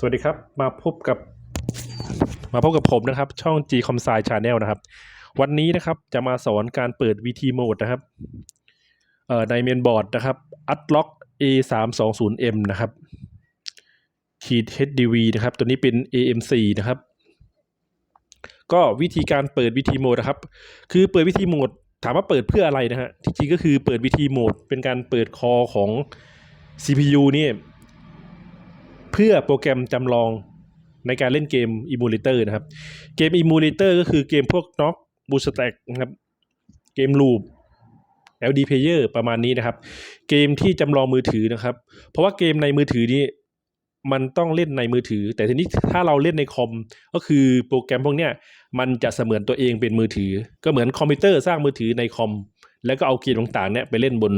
สวัสดีครับ มาพบกับ มาพบกับผมนะครับ ช่อง G c o m s i Channel นะครับ วันนี้นะครับจะมาสอนการเปิด VT Mode นะครับเอ่อในเมนบอร์ดนะครับ Unlock A 3 2 0 M นะครับขีด HDV นะครับ ตัวนี้เป็น AMC นะครับ ก็วิธีการเปิด VT Mode นะครับ คือเปิดวิธีโหมดถามว่าเปิดเพื่ออะไรนะฮะที่จริงก็คือเปิดวิธีโหมดเป็นการเปิดคอของ CPU นี่ พื่อโปรแกรมจำลองในการเล่นเกม Emulator นะครับ เกม Emulator ก็คือเกมพวก Knock b o o s t a c k นะครับ เกม Loop LD Player ประมาณนี้นะครับ เกมที่จำลองมือถือนะครับ เพราะว่าเกมในมือถือนี้มันต้องเล่นในมือถือ แต่ทีนี้ถ้าเราเล่นในคอมก็คือโปรแกรมพวกเนี้ยมันจะเสมือนตัวเองเป็นมือถือ ก็เหมือนคอมพิวเตอร์สร้างมือถือในคอม แล้วก็เอาเกมต่างๆเนี่ยไปเล่นบน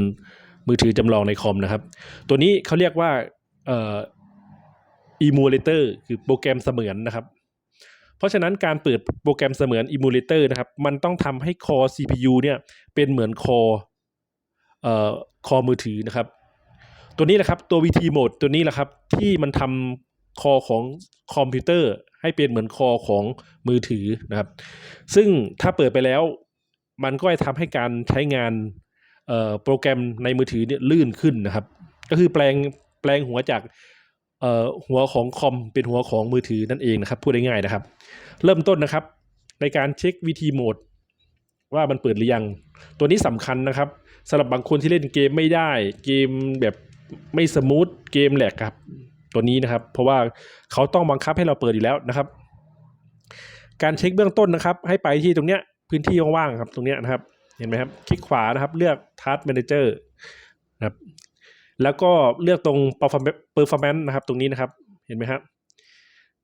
มือถือจำลองในคอมนะครับ ตัวนี้เขาเรียกว่าเอ่อ emulator คือโปรแกรมเสมือนนะครับ เพราะฉะนั้นการเปิดโปรแกรมเสมือน emulator นะครับ มันต้องทำให้ core CPU เนี่ยเป็นเหมือน core เอ่อ core มือถือนะครับ ตัวนี้แหละครับตัว VT mode ตัวนี้แหละครับที่มันทำ core ของคอมพิวเตอร์ให้เป็นเหมือน core ของมือถือนะครับ ซึ่งถ้าเปิดไปแล้ว มันก็จะทำให้การใช้งานเอ่อโปรแกรมในมือถือเนี่ยลื่นขึ้นนะครับ ก็คือแปลงแปลงหัวจาก หัวของคอมเป็นหัวของมือถือนั่นเองนะครับ พูดได้ง่ายนะครับ เริ่มต้นนะครับ ในการเช็ควิธีโหมด ว่ามันเปิดหรือยัง ตัวนี้สำคัญนะครับสำหรับบางคนที่เล่นเกมไม่ได้ เกมแบบไม่สมูทเกมแหลกครับ ตัวนี้นะครับ เพราะว่าเขาต้องบังคับให้เราเปิดอยู่แล้วนะครับ การเช็คเบื้องต้นนะครับ ให้ไปที่ตรงเนี้ยพื้นที่ว่างๆครับ ตรงเนี้ยนะครับ เห็นไหมครับ คลิกขวานะครับ เลือก Task Manager นะครับ แล้วก็เลือกตรง performance นะครับ ตรงนี้นะครับเห็นไหมครับ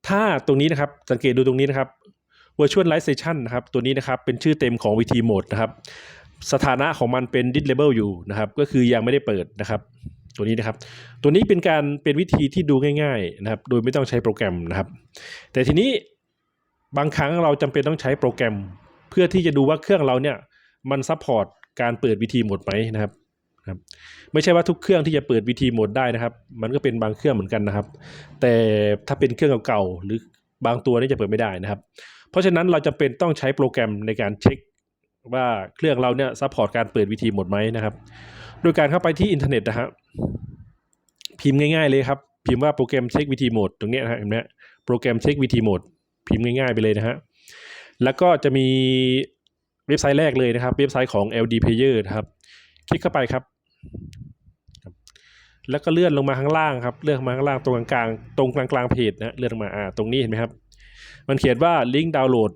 ถ้าตรงนี้นะครับสังเกตดูตรงนี้นะครับ Virtualization นะครับ ตัวนี้นะครับเป็นชื่อเต็มของ VT Mode นะครับ สถานะของมันเป็น disable อยู่นะครับ ก็คือยังไม่ได้เปิดนะครับ ตัวนี้นะครับ ตัวนี้เป็นการเป็นวิธีที่ดูง่ายๆนะครับ โดยไม่ต้องใช้โปรแกรมนะครับ แต่ทีนี้บางครั้งเราจำเป็นต้องใช้โปรแกรม เพื่อที่จะดูว่าเครื่องเราเนี่ยมันซัพพอร์ตการเปิดวิธีโหมดไหมนะครับ ครับไม่ใช่ว่าทุกเครื่องที่จะเปิดวิธีโหมดได้นะครับ มันก็เป็นบางเครื่องเหมือนกันนะครับ แต่ถ้าเป็นเครื่องเก่าๆหรือบางตัวนี่จะเปิดไม่ได้นะครับ เพราะฉะนั้นเราจำเป็นต้องใช้โปรแกรมในการเช็คว่าเครื่องเราเนี่ยซัพพอร์ตการเปิดวิธีโหมดไหมนะครับ โดยการเข้าไปที่อินเทอร์เน็ตนะฮะพิมพ์ง่ายๆเลยครับ พิมพ์ว่าโปรแกรมเช็ควิธีโหมดตรงนี้นะฮะเห็นไหมโปรแกรมเช็ควิธีโหมดพิมพ์ง่ายๆไปเลยนะฮะแล้วก็จะมีเว็บไซต์แรกเลยนะครับ เว็บไซต์ของ LD Player นะครับ คลิกเข้าไปครับ แล้วก็เลื่อนลงมาข้างล่างครับ เลื่อนมาข้างล่างตรงกลางตรงกลางกลางเพจนะเลื่อนมาอ่าตรงนี้เห็นไหมครับ มันเขียนว่าลิงก์ดาวน์โหลด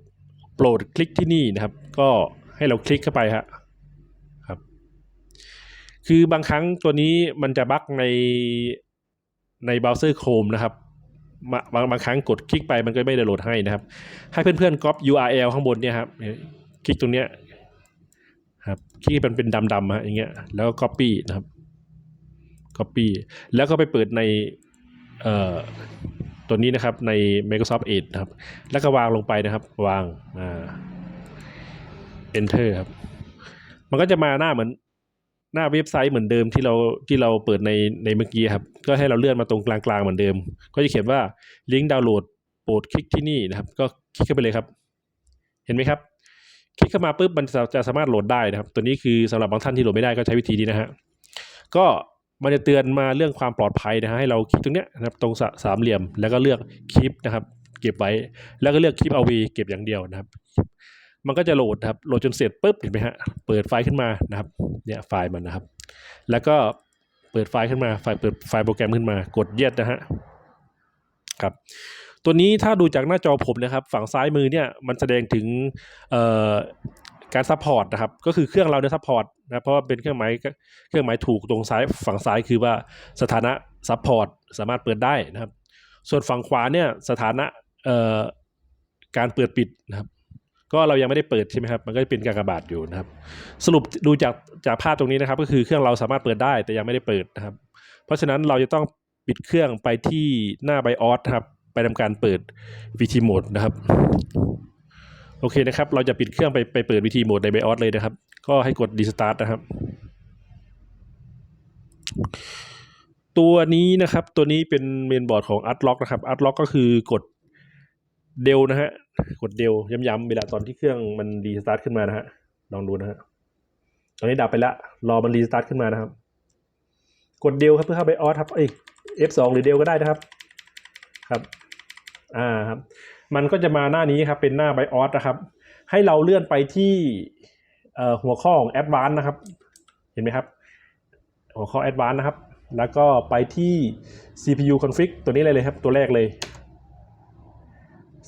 โปรดคลิกที่นี่นะครับ ก็ให้เราคลิกเข้าไปฮะครับ คือบางครั้งตัวนี้มันจะบั๊กในในเบราว์เซอร์ Chrome นะครับบางบางครั้งกดคลิกไปมันก็ไม่ได้โหลดให้นะครับ ให้เพื่อนๆก๊อป URL ข้างบนเนี่ยครับคลิกตรงเนี้ย ครับคลิกให้มันเป็นดำๆฮะอย่างเงี้ยแล้วก็ copy นะครับ copy แล้วก็ไปเปิดในเอ่อตัวนี้นะครับใน Microsoft Edge นะครับ แล้วก็วางลงไปนะครับ วางอ่า enter ครับ มันก็จะมาหน้าเหมือนหน้าเว็บไซต์เหมือนเดิมที่เราที่เราเปิดในในเมื่อกี้ครับ ก็ให้เราเลื่อนมาตรงกลางๆเหมือนเดิม ก็จะเขียนว่าลิงก์ดาวน์โหลดโปรดคลิกที่นี่นะครับ ก็คลิกเข้าไปเลยครับ เห็นไหมครับ คลิกเข้ามาปุ๊บมันจะจะสามารถโหลดได้นะครับ ตัวนี้คือสำหรับบางท่านที่โหลดไม่ได้ก็ใช้วิธีนี้นะฮะก็มันจะเตือนมาเรื่องความปลอดภัยนะฮะให้เราคลิกตรงเนี้ยนะครับตรงสามเหลี่ยมแล้วก็เลือกคลิปนะครับ เก็บไว้ แล้วก็เลือกคลิปเอาวีเก็บอย่างเดียวนะครับ มันก็จะโหลดครับโหลดจนเสร็จปุ๊บเห็นไหมฮะเปิดไฟล์ขึ้นมานะครับเนี่ยไฟล์มันนะครับ แล้วก็เปิดไฟล์ขึ้นมาไฟล์เปิดไฟล์โปรแกรมขึ้นมากดเย็ดนะฮะครับ ตัวนี้ถ้าดูจากหน้าจอผมนะครับ ฝั่งซ้ายมือเนี่ยมันแสดงถึงการซัพพอร์ตนะครับก็คือเครื่องเราเนี่ยซัพพอร์ตนะเพราะว่าเป็นเครื่องหมายเครื่องหมายถูกตรงซ้ายฝั่งซ้ายคือว่าสถานะซัพพอร์ตสามารถเปิดได้นะครับ ส่วนฝั่งขวาเนี่ยสถานะการเปิดปิดนะครับ ก็เรายังไม่ได้เปิดใช่ไหมครับมันก็จะเป็นการกระบาทอยู่นะครับ สรุปดูจากจากภาพตรงนี้นะครับ ก็คือเครื่องเราสามารถเปิดได้แต่ยังไม่ได้เปิดนะครับ เพราะฉะนั้นเราจะต้องปิดเครื่องไปที่หน้า BIOS นะครับ ไปทำการเปิด VT Mode นะครับ โอเคนะครับ เราจะปิดเครื่องไปไปเปิด VT Mode ใน BIOS เลยนะครับ ก็ให้กด Restart นะครับ ตัวนี้นะครับ ตัวนี้เป็นเมนบอร์ดของ a r t l o c k นะครับ a r t l o c k ก็คือกดเดลนะฮะ กดเดลย้ำๆเวลาตอนที่เครื่องมันรีสตาร์ทขึ้นมานะฮะ ลองดูนะฮะ ตอนนี้ดับไปละรอมันรีสตาร์ทขึ้นมานะครับ กดเดลครับเพื่อเข้าไปออสครับ เอ้ย F2 หรือเดลก็ได้นะครับ ครับ อ่าครับมันก็จะมาหน้านี้ครับเป็นหน้าไบออสนะครับ ให้เราเลื่อนไปที่เอ่อหัวข้อของ a d v a n c e นะครับ เห็นไหมครับ หัวข้อ a d v a n c e นะครับ แล้วก็ไปที่ CPU config ตัวนี้เลยเลยครับ ตัวแรกเลย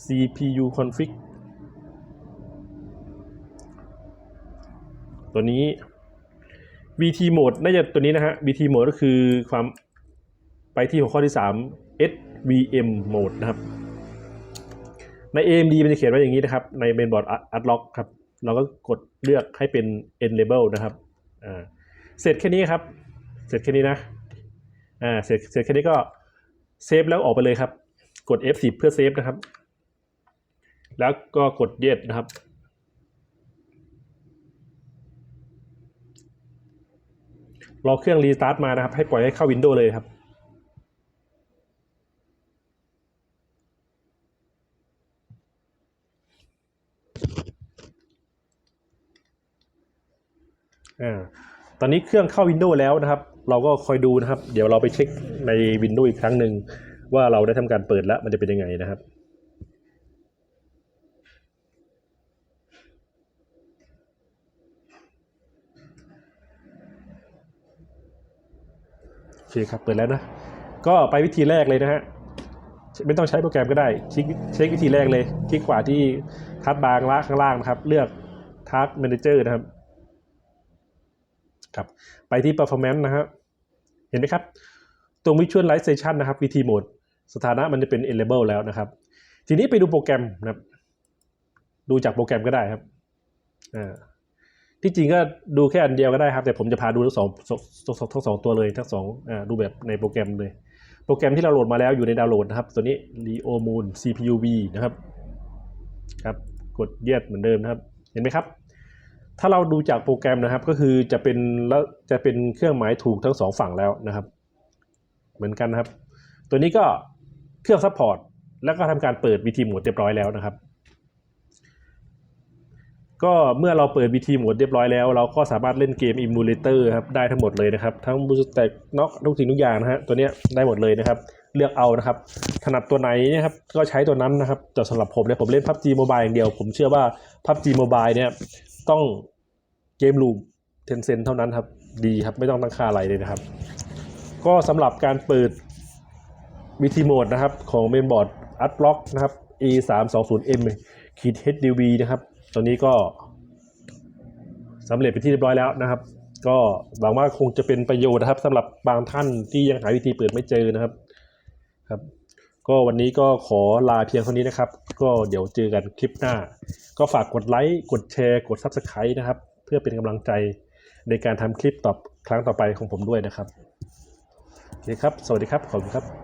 CPU config ตัวนี้ VT mode น่าจะตัวนี้นะฮะ VT mode ก็คือความไปที่หัวข้อที่ 3 SVM mode นะครับ ใน AMD มันจะเขียนไว้อย่างนี้นะครับ ใน mainboard unlock ครับ เราก็กดเลือกให้เป็น enable นะครับอ่าเสร็จแค่นี้ครับ เสร็จแค่นี้นะอ่าเสร็จเสร็จแค่นี้ก็เซฟแล้วออกไปเลยครับ กด F10 เพื่อเซฟนะครับ แล้วก็กด yes นะครับรอเครื่องรีสตาร์ทมานะครับ ให้ปล่อยให้เข้าวินโดว์เลยครับ อ่าตอนนี้เครื่องเข้า Windows แล้วนะครับ เราก็คอยดูนะครับ เดี๋ยวเราไปเช็คใน Windows อีกครั้งหนึ่งว่าเราได้ทำการเปิดแล้วมันจะเป็นยังไงนะครับโอเคครับเปิดแล้วนะ ก็ไปวิธีแรกเลยนะฮะไม่ต้องใช้โปรแกรมก็ได้เช็คเช็ควิธีแรกเลยคลิกขวาที่ทับบาร์ละข้างล่างนะครับ เลือก Task Manager นะครับ ครับไปที่ performance นะครับเห็นไหมครับตรง visualization นะครับ VT mode สถานะมันจะเป็น enable แล้วนะครับ ทีนี้ไปดูโปรแกรมนะครับ ดูจากโปรแกรมก็ได้ครับอ่าที่จริงก็ดูแค่อันเดียวก็ได้ครับ แต่ผมจะพาดูทั้งสองทั้งสองทั้งสองตัวเลยทั้งสองอ่าดูแบบในโปรแกรมเลย โปรแกรมที่เราโหลดมาแล้วอยู่ในดาวน์โหลดนะครับ ตัวนี้ Leo Moon CPU V นะครับครับกดเยียดเหมือนเดิมนะครับ เห็นไหมครับ ถ้าเราดูจากโปรแกรมนะครับ ก็คือจะเป็นแล้วจะเป็นเครื่องหมายถูกทั้งสองฝั่งแล้วนะครับ เหมือนกันนะครับ ตัวนี้ก็เครื่องซัพพอร์ตแล้วก็ทำการเปิด VT โหมดเรียบร้อยแล้วนะครับ ก็เมื่อเราเปิด VT โหมดเรียบร้อยแล้ว เราก็สามารถเล่นเกม Emulator ครับได้ทั้งหมดเลยนะครับ ทั้ง b o o s t a c Knock ทุกสิ่งทุกอย่างนะฮะตัวเนี้ยได้หมดเลยนะครับ เลือกเอานะครับ ถนัดตัวไหนนะครับก็ใช้ตัวนั้นนะครับแต่สำหรับผมเนี่ยผมเล่น PUBG Mobile อย่างเดียว ผมเชื่อว่า PUBG Mobile เนี่ย ต้องเกมลูมเทนเซนเท่านั้นครับ ดีครับ ไม่ต้องตั้งค่าอะไรเลยนะครับ ก็สำหรับการเปิด VT Mode นะครับ ของเมนบอร์ด a d b l o c k นะครับ E 3 2 0 M ขีด HDV นะครับตัวนี้ก็สำเร็จเป็นที่เรียบร้อยแล้วนะครับ ก็หวังว่าคงจะเป็นประโยชน์นะครับสำหรับบางท่านที่ยังหาวิธีเปิดไม่เจอนะครับครับ ก็วันนี้ก็ขอลาเพียงเท่านี้นะครับ ก็เดี๋ยวเจอกันคลิปหน้า ก็ฝากกดไลค์กดแชร์ กด Subscribe นะครับ เพื่อเป็นกำลังใจในการทำคลิปต่อครั้งต่อไปของผมด้วยนะครับนี่ครับ สวัสดีครับ ขอบคุณครับ